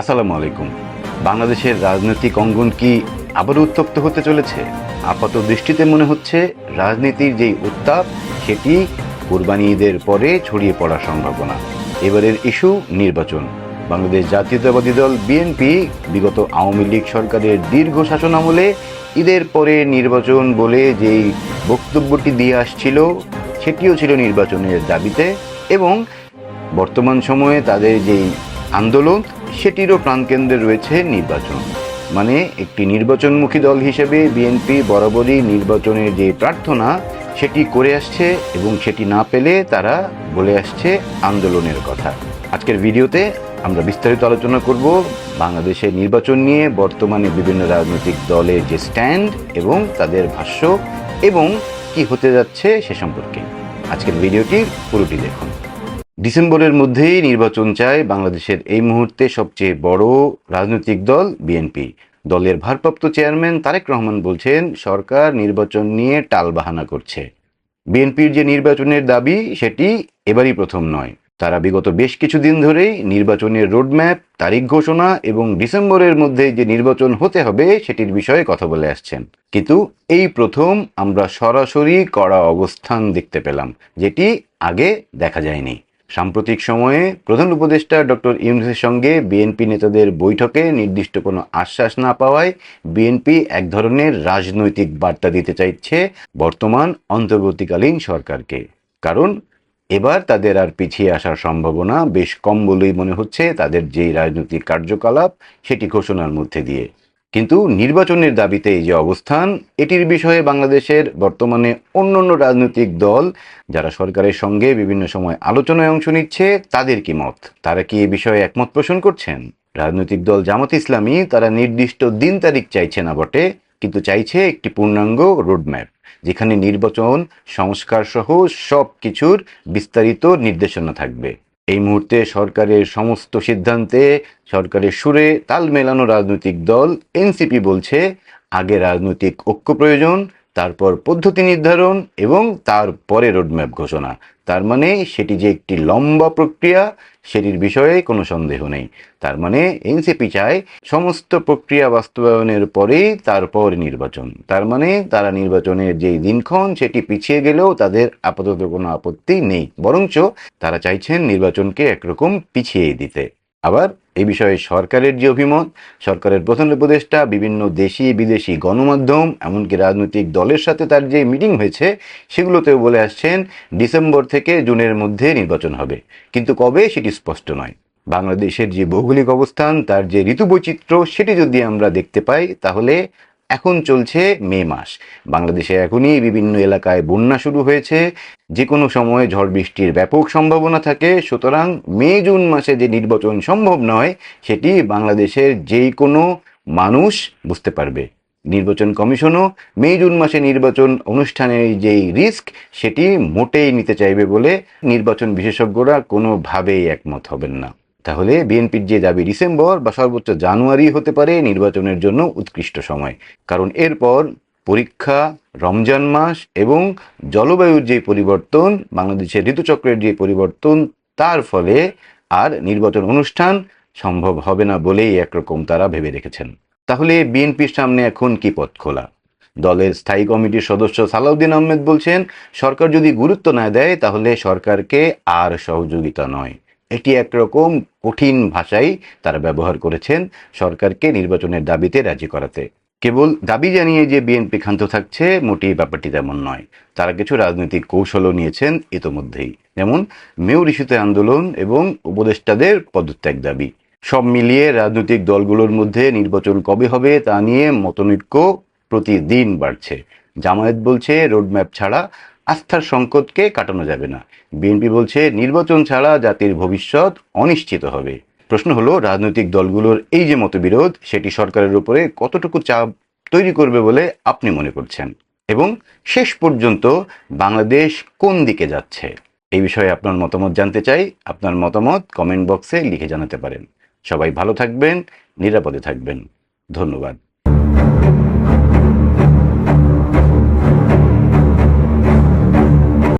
আসসালামু আলাইকুম। বাংলাদেশের রাজনৈতিক অঙ্গন কি আবার উত্তপ্ত হতে চলেছে? আপাত দৃষ্টিতে মনে হচ্ছে রাজনীতির যেই উত্তাপ, সেটি কুরবানি ঈদের পরে ছড়িয়ে পড়ার সম্ভাবনা। এবারের ইস্যু নির্বাচন। বাংলাদেশ জাতীয়তাবাদী দল বিএনপি বিগত আওয়ামী লীগ সরকারের দীর্ঘ শাসন আমলে ঈদের পরে নির্বাচন বলে যেই বক্তব্যটি দিয়ে আসছিল, সেটিও ছিল নির্বাচনের দাবিতে এবং বর্তমান সময়ে তাদের যেই আন্দোলন সেটিরও প্রাণকেন্দ্রে রয়েছে নির্বাচন। মানে একটি নির্বাচনমুখী দল হিসেবে বিএনপি বরাবরই নির্বাচনের যে প্রার্থনা, সেটি করে আসছে এবং সেটি না পেলে তারা বলে আসছে আন্দোলনের কথা। আজকের ভিডিওতে আমরা বিস্তারিত আলোচনা করব বাংলাদেশের নির্বাচন নিয়ে, বর্তমানে বিভিন্ন রাজনৈতিক দলের যে স্ট্যান্ড এবং তাদের ভাষ্য এবং কি হতে যাচ্ছে সে সম্পর্কে। আজকের ভিডিওটির পুরোটি দেখুন। ডিসেম্বরের মধ্যেই নির্বাচন চায় বাংলাদেশের এই মুহূর্তে সবচেয়ে বড় রাজনৈতিক দল বিএনপি। দলের ভারপ্রাপ্ত চেয়ারম্যান তারেক রহমান বলছেন, সরকার নির্বাচন নিয়ে টালবাহানা করছে। বিএনপির যে নির্বাচনের দাবি, সেটি এবারই প্রথম নয়। তারা বিগত বেশ কিছুদিন ধরেই নির্বাচনের রোডম্যাপ, তারিখ ঘোষণা এবং ডিসেম্বরের মধ্যে যে নির্বাচন হতে হবে, সেটির বিষয়ে কথা বলে আসছেন। কিন্তু এই প্রথম আমরা সরাসরি কড়া অবস্থান দেখতে পেলাম, যেটি আগে দেখা যায়নি। সাম্প্রতিক সময়ে প্রধান উপদেষ্টা ডক্টর ইউনুসের সঙ্গে বিএনপি নেতাদের বৈঠকে নির্দিষ্ট কোনো আশ্বাস না পাওয়ায় বিএনপি এক ধরনের রাজনৈতিক বার্তা দিতে চাইছে বর্তমান অন্তর্বর্তীকালীন সরকারকে। কারণ এবার তাদের আর পিছিয়ে আসার সম্ভাবনা বেশ কম বলেই মনে হচ্ছে তাদের যেই রাজনৈতিক কার্যকলাপ সেটি ঘোষণার মধ্যে দিয়ে। কিন্তু নির্বাচনের দাবিতে এই যে অবস্থান, এটির বিষয়ে বাংলাদেশের বর্তমানে অন্য অন্য রাজনৈতিক দল যারা সরকারের সঙ্গে বিভিন্ন সময় আলোচনায় অংশ নিচ্ছে, তাদের কি মত? তারা কি এ বিষয়ে একমত পোষণ করছেন? রাজনৈতিক দল জামাত ইসলামী, তারা নির্দিষ্ট দিন তারিখ চাইছে না বটে, কিন্তু চাইছে একটি পূর্ণাঙ্গ রোডম্যাপ, যেখানে নির্বাচন সংস্কার সহ সব কিছুর বিস্তারিত নির্দেশনা থাকবে। এই মুহূর্তে সরকারের সমস্ত সিদ্ধান্তে, সরকারের সুরে তাল মেলানো রাজনৈতিক দল, এনসিপি বলছে, আগে রাজনৈতিক ঐক্য প্রয়োজন তারপর পদ্ধতি নির্ধারণ এবং তারপরে রোডম্যাপ ঘোষণা। তার মানে সেটি যে একটি লম্বা প্রক্রিয়া, সেটির বিষয়ে কোনো সন্দেহ নেই। তার মানে এনসিপি চায় সমস্ত প্রক্রিয়া বাস্তবায়নের পরেই তারপর নির্বাচন। তার মানে তারা নির্বাচনের যেই দিনক্ষণ, সেটি পিছিয়ে গেলেও তাদের আপাতত কোনো আপত্তি নেই। বরঞ্চ তারা চাইছেন নির্বাচনকে একরকম পিছিয়ে দিতে। আবার এই বিষয়ে সরকারের যে অভিমত, সরকারের প্রধান উপদেষ্টা, বিভিন্ন দেশি, বিদেশি গণমাধ্যম, এমনকি রাজনৈতিক দলের সাথে তার যে মিটিং হয়েছে, সেগুলোতেও বলে আসছেন ডিসেম্বর থেকে জুনের মধ্যে নির্বাচন হবে। কিন্তু কবে সেটি স্পষ্ট নয়। বাংলাদেশের যে ভৌগোলিক অবস্থান, তার যে ঋতু বৈচিত্র্য সেটি যদি আমরা দেখতে পাই, তাহলে এখন চলছে মে মাস। বাংলাদেশে এখনই বিভিন্ন এলাকায় বন্যা শুরু হয়েছে। যে কোনো সময় ঝড় বৃষ্টির ব্যাপক সম্ভাবনা থাকে। সুতরাং মে, জুন মাসে যে নির্বাচন সম্ভব নয়, সেটি বাংলাদেশের যেই কোনো মানুষ বুঝতে পারবে। নির্বাচন কমিশনও মে, জুন মাসে নির্বাচন অনুষ্ঠানের যেই রিস্ক, সেটি মোটেই নিতে চাইবে বলে নির্বাচন বিশেষজ্ঞরা কোনোভাবেই একমত হবেন না। তাহলে বিএনপির যে দাবি ডিসেম্বর বা সর্বোচ্চ জানুয়ারি হতে পারে নির্বাচনের জন্য উৎকৃষ্ট সময়। কারণ এরপর পরীক্ষা, রমজান মাস এবং জলবায়ুর যে পরিবর্তন, বাংলাদেশের ঋতুচক্রের যে পরিবর্তন, তার ফলে আর নির্বাচন অনুষ্ঠান সম্ভব হবে না বলেই একরকম তারা ভেবে রেখেছেন। তাহলে বিএনপির সামনে এখন কি পথ খোলা? দলের স্থায়ী কমিটির সদস্য সালাউদ্দিন আহমেদ বলছেন, সরকার যদি গুরুত্ব না দেয় তাহলে সরকারকে আর সহযোগিতা নয়। এটি একরকম কঠিন ভাষাই তারা ব্যবহার করেছেন সরকারকে নির্বাচনের দাবিতে রাজি করাতে। কেবল দাবি জানিয়ে যে বিএনপি ক্ষান্ত থাকছে, মোটেই ব্যাপারটি তেমন নয়। তারা কিছু রাজনৈতিক কৌশলও নিয়েছেন ইতোমধ্যেই। যেমন, মেয়র ইস্যুতে আন্দোলন এবং উপদেষ্টাদের পদত্যাগ দাবি। সব মিলিয়ে রাজনৈতিক দলগুলোর মধ্যে নির্বাচন কবে হবে তা নিয়ে মতনৈক্য প্রতিদিন বাড়ছে। জামায়াত বলছে, রোডম্যাপ ছাড়া আস্থার সংকটকে কাটানো যাবে না। বিএনপি বলছে, নির্বাচন ছাড়া জাতির ভবিষ্যৎ অনিশ্চিত হবে। প্রশ্ন হলো, রাজনৈতিক দলগুলোর এই যে মতবিরোধ, সেটি সরকারের উপরে কতটুকু চাপ তৈরি করবে বলে আপনি মনে করছেন? এবং শেষ পর্যন্ত বাংলাদেশ কোন দিকে যাচ্ছে? এই বিষয়ে আপনার মতামত জানতে চাই, আপনার মতামত কমেন্ট বক্সে লিখে জানাতে পারেন। সবাই ভালো থাকবেন, নিরাপদে থাকবেন। ধন্যবাদ।